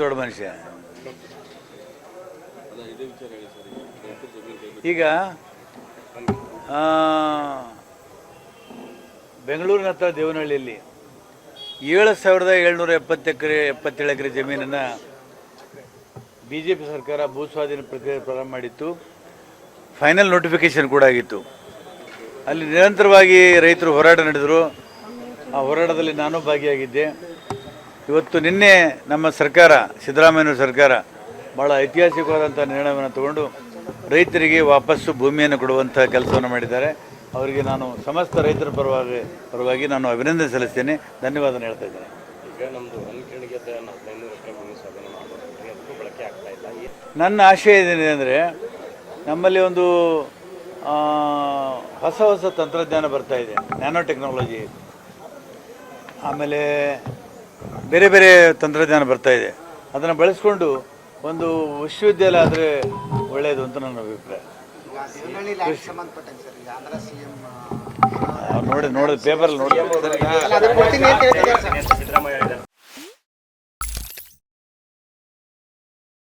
ದೊಡ್ಡ ಮನುಷ್ಯ. ಈಗ ಬೆಂಗಳೂರಿನ ಹತ್ರ ದೇವನಹಳ್ಳಿಯಲ್ಲಿ ಏಳು ಸಾವಿರದ ಏಳ್ನೂರ ಎಪ್ಪತ್ತು ಎಕರೆ, ಎಪ್ಪತ್ತೇಳು ಎಕರೆ ಜಮೀನನ್ನು ಬಿ ಜೆ ಪಿ ಸರ್ಕಾರ ಭೂಸ್ವಾಧೀನ ಪ್ರಕ್ರಿಯೆ ಪ್ರಾರಂಭ ಮಾಡಿತ್ತು. ಫೈನಲ್ ನೋಟಿಫಿಕೇಶನ್ ಕೂಡ ಆಗಿತ್ತು. ಅಲ್ಲಿ ನಿರಂತರವಾಗಿ ರೈತರು ಹೋರಾಟ ನಡೆದರು. ಆ ಹೋರಾಟದಲ್ಲಿ ನಾನು ಭಾಗಿಯಾಗಿದ್ದೆ. ಇವತ್ತು ನಿನ್ನೆ ನಮ್ಮ ಸರ್ಕಾರ ಸಿದ್ದರಾಮಯ್ಯ ಸರ್ಕಾರ ಭಾಳ ಐತಿಹಾಸಿಕವಾದಂಥ ನಿರ್ಣಯವನ್ನು ತಗೊಂಡು ರೈತರಿಗೆ ವಾಪಸ್ಸು ಭೂಮಿಯನ್ನು ಕೊಡುವಂಥ ಕೆಲಸವನ್ನು ಮಾಡಿದ್ದಾರೆ. ಅವರಿಗೆ ನಾನು ಸಮಸ್ತ ರೈತರ ಪರವಾಗಿ ಪರವಾಗಿ ನಾನು ಅಭಿನಂದನೆ ಸಲ್ಲಿಸ್ತೇನೆ. ಧನ್ಯವಾದ ಹೇಳ್ತಾ ಇದ್ದೇನೆ. ನನ್ನ ಆಶಯ ಏನಿದೆ ಅಂದರೆ ನಮ್ಮಲ್ಲಿ ಒಂದು ಹೊಸ ಹೊಸ ತಂತ್ರಜ್ಞಾನ ಬರ್ತಾ ಇದೆ ನ್ಯಾನೋ ಟೆಕ್ನಾಲಜಿ. ಆಮೇಲೆ ಬೇರೆ ಬೇರೆ ತಂತ್ರಜ್ಞಾನ ಬರ್ತಾ ಇದೆ. ಅದನ್ನು ಬಳಸ್ಕೊಂಡು ಒಂದು ವಿಶ್ವವಿದ್ಯಾಲಯ ಆದರೆ ಒಳ್ಳೆಯದು ಅಂತ ನನ್ನ ಅಭಿಪ್ರಾಯ. ನೋಡಿ ನೋಡಿ ಪೇಪರ್ ನೋಡಿ